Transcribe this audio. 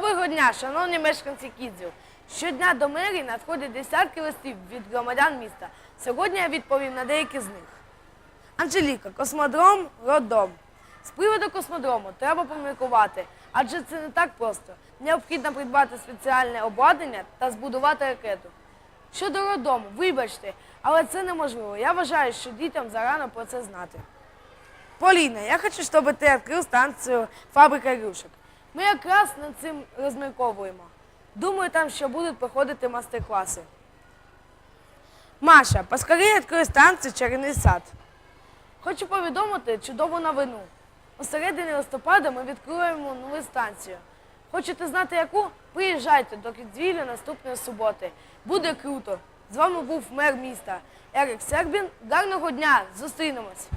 Доброго дня, шановні мешканці Кідзів. Щодня до мерії надходять десятки листів від громадян міста. Сьогодні я відповім на деякі з них. Анжеліка, космодром, роддом. З приводу космодрому треба поміркувати, адже це не так просто. Необхідно придбати спеціальне обладнання та збудувати ракету. Щодо роддому, вибачте, але це неможливо. Я вважаю, що дітям зарано про це знати. Поліна, я хочу, щоб ти відкрив станцію фабрика ігрушок. Ми якраз над цим розмірковуємо. Думаю, там ще будуть проходити мастер-класи. Маша, поскорее відкрий станцію чарівний сад. Хочу повідомити чудову новину. У середині листопада ми відкриємо нову станцію. Хочете знати яку? Приїжджайте до Кідзвілля наступної суботи. Буде круто. З вами був мер міста Ерік Сербін. Гарного дня! Зустрінемось!